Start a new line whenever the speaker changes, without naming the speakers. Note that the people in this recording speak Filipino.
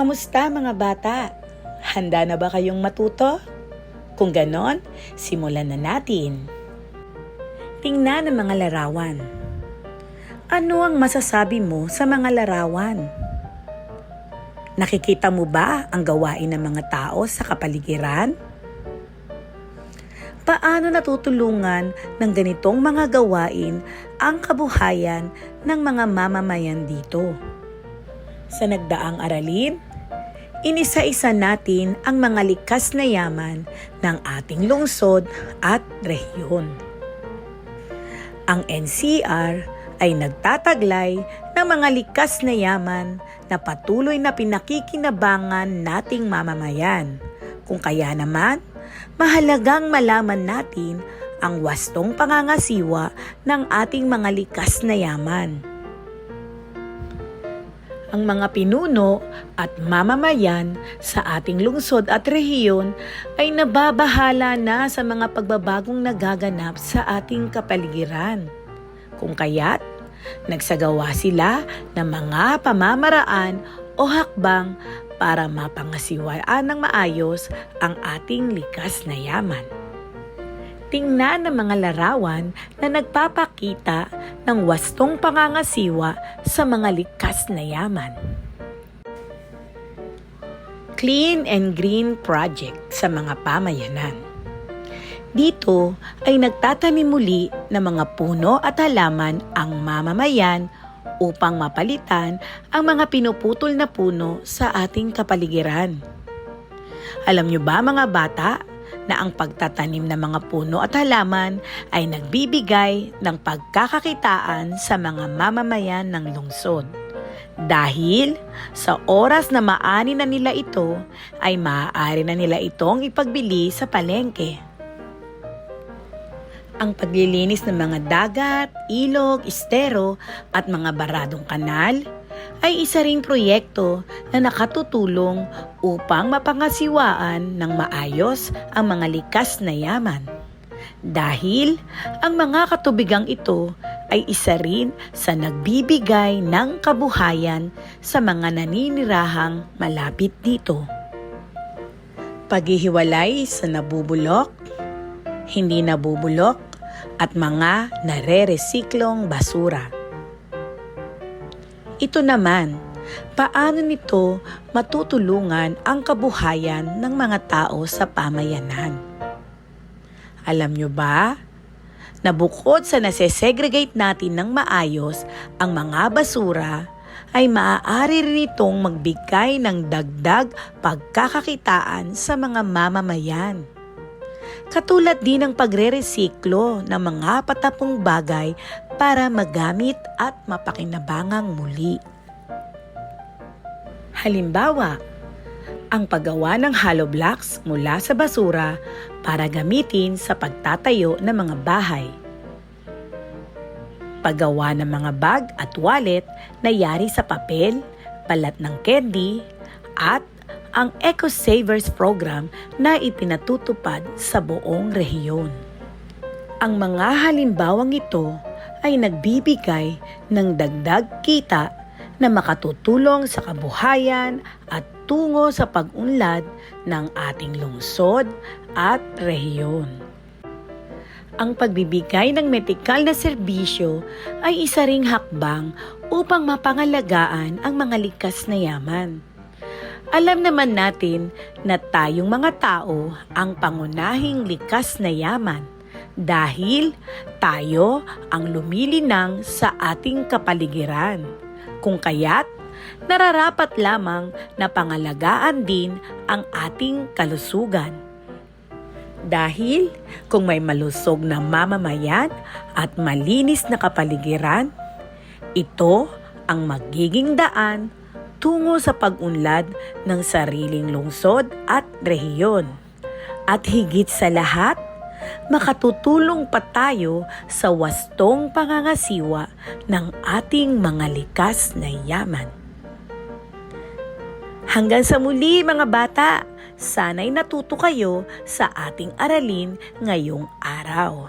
Kamusta mga bata? Handa na ba kayong matuto? Kung ganon, simulan na natin. Tingnan ang mga larawan. Ano ang masasabi mo sa mga larawan? Nakikita mo ba ang gawain ng mga tao sa kapaligiran? Paano natutulungan ng ganitong mga gawain ang kabuhayan ng mga mamamayan dito? Sa nagdaang aralin, inisa-isa natin ang mga likas na yaman ng ating lungsod at rehiyon. Ang NCR ay nagtataglay ng mga likas na yaman na patuloy na pinakikinabangan nating mamamayan. Kung kaya naman, mahalagang malaman natin ang wastong pangangasiwa ng ating mga likas na yaman ang mga pinuno at mamamayan sa ating lungsod at rehiyon ay nababahala na sa mga pagbabagong nagaganap sa ating kapaligiran. Kung kaya't, nagsagawa sila ng mga pamamaraan o hakbang para mapangasiwaan ng maayos ang ating likas na yaman. Tingnan ang mga larawan na nagpapakita ng wastong pangangasiwa sa mga likas na yaman. Clean and Green Project sa mga pamayanan. Dito ay nagtatanim muli ng mga puno at halaman ang mamamayan upang mapalitan ang mga pinuputol na puno sa ating kapaligiran. Alam nyo ba mga bata na ang pagtatanim ng mga puno at halaman ay nagbibigay ng pagkakakitaan sa mga mamamayan ng lungsod. Dahil sa oras na maani na nila ito, ay maaari na nila itong ipagbili sa palengke. Ang paglilinis ng mga dagat, ilog, estero at mga baradong kanal ay isa ring proyekto na nakatutulong upang mapangasiwaan ng maayos ang mga likas na yaman. Dahil ang mga katubigang ito ay isa rin sa nagbibigay ng kabuhayan sa mga naninirahang malapit dito. Paghihiwalay sa nabubulok, hindi nabubulok, at mga nare-resiklong basura. Ito naman, paano nito matutulungan ang kabuhayan ng mga tao sa pamayanan? Alam nyo ba na bukod sa nasesegregate natin ng maayos ang mga basura, ay maaari rin itong magbigay ng dagdag pagkakakitaan sa mga mamamayan. Katulad din ng pagre-resiklo ng mga patapong bagay para magamit at mapakinabangang muli. Halimbawa, ang paggawa ng hollow blocks mula sa basura para gamitin sa pagtatayo ng mga bahay. Paggawa ng mga bag at wallet na yari sa papel, balat ng candy, at ang Eco Savers Program na ipinatutupad sa buong rehiyon. Ang mga halimbawang ito ay nagbibigay ng dagdag kita na makatutulong sa kabuhayan at tungo sa pag-unlad ng ating lungsod at rehiyon. Ang pagbibigay ng medikal na serbisyo ay isa ring hakbang upang mapangalagaan ang mga likas na yaman. Alam naman natin na tayong mga tao ang pangunahing likas na yaman dahil tayo ang lumilinang sa ating kapaligiran. Kung kaya't, nararapat lamang na pangalagaan din ang ating kalusugan. Dahil kung may malusog na mamamayan at malinis na kapaligiran, ito ang magiging daan tungo sa pag-unlad ng sariling lungsod at rehiyon. At higit sa lahat, makatutulong pa tayo sa wastong pangangasiwa ng ating mga likas na yaman. Hanggang sa muli mga bata, sana'y natuto kayo sa ating aralin ngayong araw.